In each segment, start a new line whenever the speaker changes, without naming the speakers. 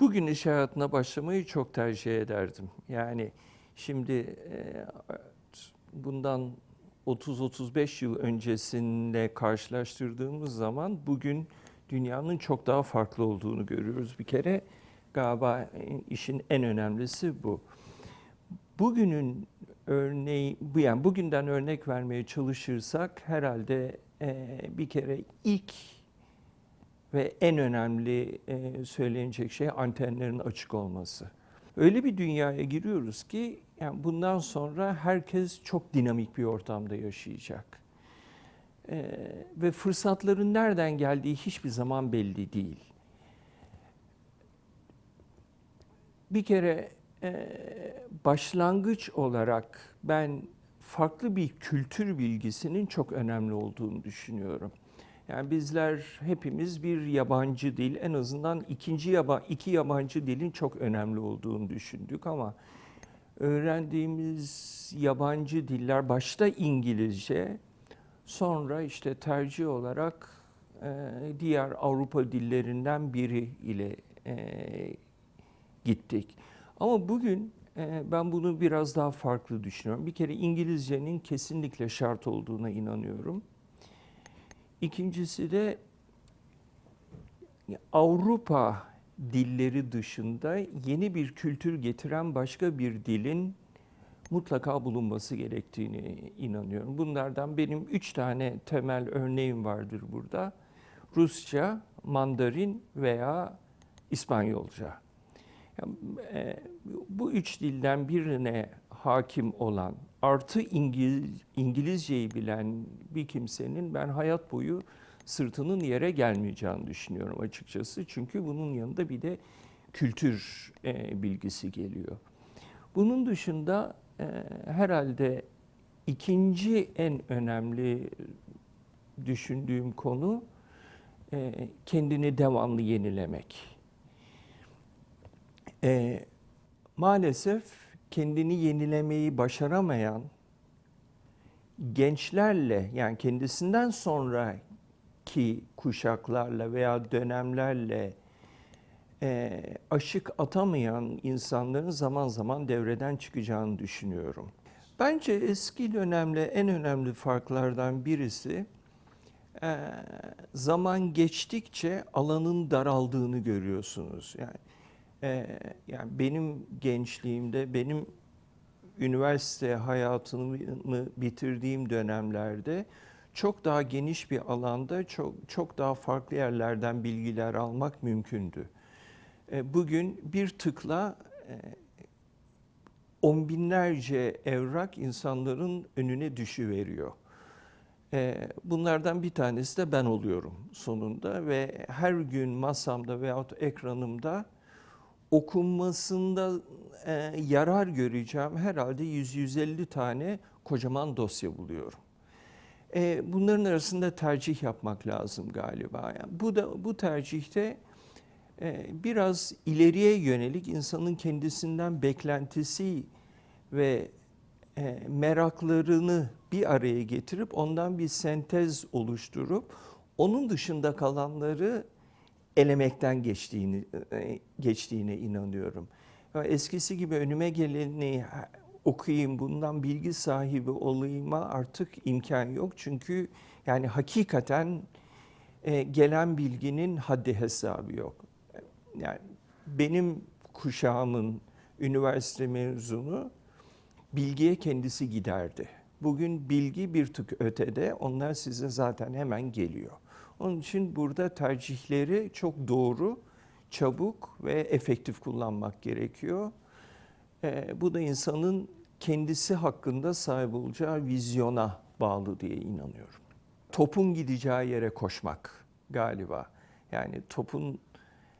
Bugün iş hayatına başlamayı çok tercih ederdim. Yani şimdi e, bundan 30-35 yıl öncesinde karşılaştırdığımız zaman bugün dünyanın çok daha farklı olduğunu görüyoruz. Bir kere galiba e, işin en önemlisi bu. Bugünün örneği, yani bugünden örnek vermeye çalışırsak herhalde e, bir kere ilk ve en önemli e, söylenecek şey antenlerin açık olması. Öyle bir dünyaya giriyoruz ki yani bundan sonra herkes çok dinamik bir ortamda yaşayacak. E, ve fırsatların nereden geldiği hiçbir zaman belli değil. Bir kere e, başlangıç olarak ben farklı bir kültür bilgisinin çok önemli olduğunu düşünüyorum. Yani bizler hepimiz bir yabancı dil, en azından ikinci yaba, iki yabancı dilin çok önemli olduğunu düşündük ama öğrendiğimiz yabancı diller başta İngilizce, sonra işte tercih olarak e, diğer Avrupa dillerinden biri ile e, gittik. Ama bugün e, ben bunu biraz daha farklı düşünüyorum. Bir kere İngilizcenin kesinlikle şart olduğuna inanıyorum. İkincisi de Avrupa dilleri dışında yeni bir kültür getiren başka bir dilin mutlaka bulunması gerektiğini inanıyorum. Bunlardan benim üç tane temel örneğim vardır burada. Rusça, Mandarin veya İspanyolca. Bu üç dilden birine hakim olan artı İngiliz, İngilizceyi bilen bir kimsenin ben hayat boyu sırtının yere gelmeyeceğini düşünüyorum açıkçası. Çünkü bunun yanında bir de kültür e, bilgisi geliyor. Bunun dışında e, herhalde ikinci en önemli düşündüğüm konu e, kendini devamlı yenilemek. E, maalesef kendini yenilemeyi başaramayan gençlerle yani kendisinden sonraki kuşaklarla veya dönemlerle e, aşık atamayan insanların zaman zaman devreden çıkacağını düşünüyorum. Bence eski dönemle en önemli farklardan birisi e, zaman geçtikçe alanın daraldığını görüyorsunuz. Yani ee, yani benim gençliğimde, benim üniversite hayatımı bitirdiğim dönemlerde çok daha geniş bir alanda çok çok daha farklı yerlerden bilgiler almak mümkündü. Ee, bugün bir tıkla e, on binlerce evrak insanların önüne düşüveriyor. Ee, bunlardan bir tanesi de ben oluyorum sonunda ve her gün masamda veyahut ekranımda okunmasında e, yarar göreceğim herhalde 100-150 tane kocaman dosya buluyorum. E, bunların arasında tercih yapmak lazım galiba. Yani bu da bu tercihte e, biraz ileriye yönelik insanın kendisinden beklentisi ve e, meraklarını bir araya getirip ondan bir sentez oluşturup onun dışında kalanları elemekten geçtiğini e, geçtiğine inanıyorum. Eskisi gibi önüme geleni okuyayım, bundan bilgi sahibi olayıma artık imkan yok. Çünkü yani hakikaten e, gelen bilginin haddi hesabı yok. Yani benim kuşağımın üniversite mezunu bilgiye kendisi giderdi. Bugün bilgi bir tık ötede, onlar size zaten hemen geliyor. Onun için burada tercihleri çok doğru, çabuk ve efektif kullanmak gerekiyor. E, bu da insanın kendisi hakkında sahip olacağı vizyona bağlı diye inanıyorum. Topun gideceği yere koşmak galiba. Yani topun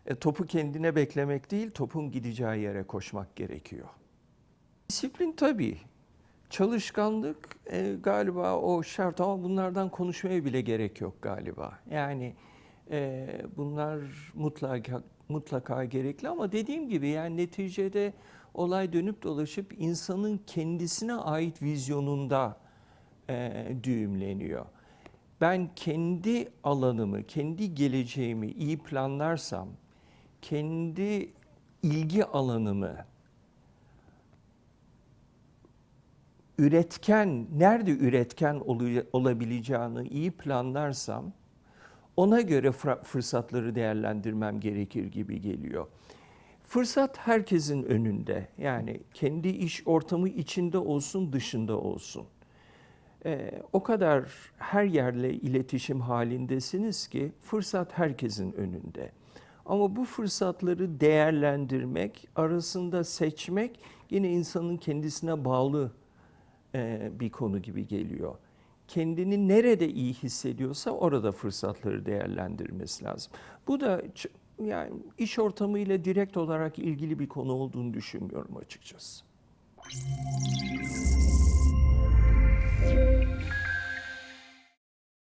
e, topu kendine beklemek değil, topun gideceği yere koşmak gerekiyor. Disiplin tabii Çalışkanlık e, galiba o şart ama bunlardan konuşmaya bile gerek yok galiba. Yani e, bunlar mutlaka mutlaka gerekli ama dediğim gibi yani neticede olay dönüp dolaşıp insanın kendisine ait vizyonunda e, düğümleniyor. Ben kendi alanımı, kendi geleceğimi iyi planlarsam, kendi ilgi alanımı üretken, nerede üretken olabileceğini iyi planlarsam ona göre fırsatları değerlendirmem gerekir gibi geliyor. Fırsat herkesin önünde. Yani kendi iş ortamı içinde olsun, dışında olsun. Ee, o kadar her yerle iletişim halindesiniz ki fırsat herkesin önünde. Ama bu fırsatları değerlendirmek, arasında seçmek yine insanın kendisine bağlı bir konu gibi geliyor. Kendini nerede iyi hissediyorsa orada fırsatları değerlendirmesi lazım. Bu da yani iş ortamıyla direkt olarak ilgili bir konu olduğunu düşünmüyorum açıkçası.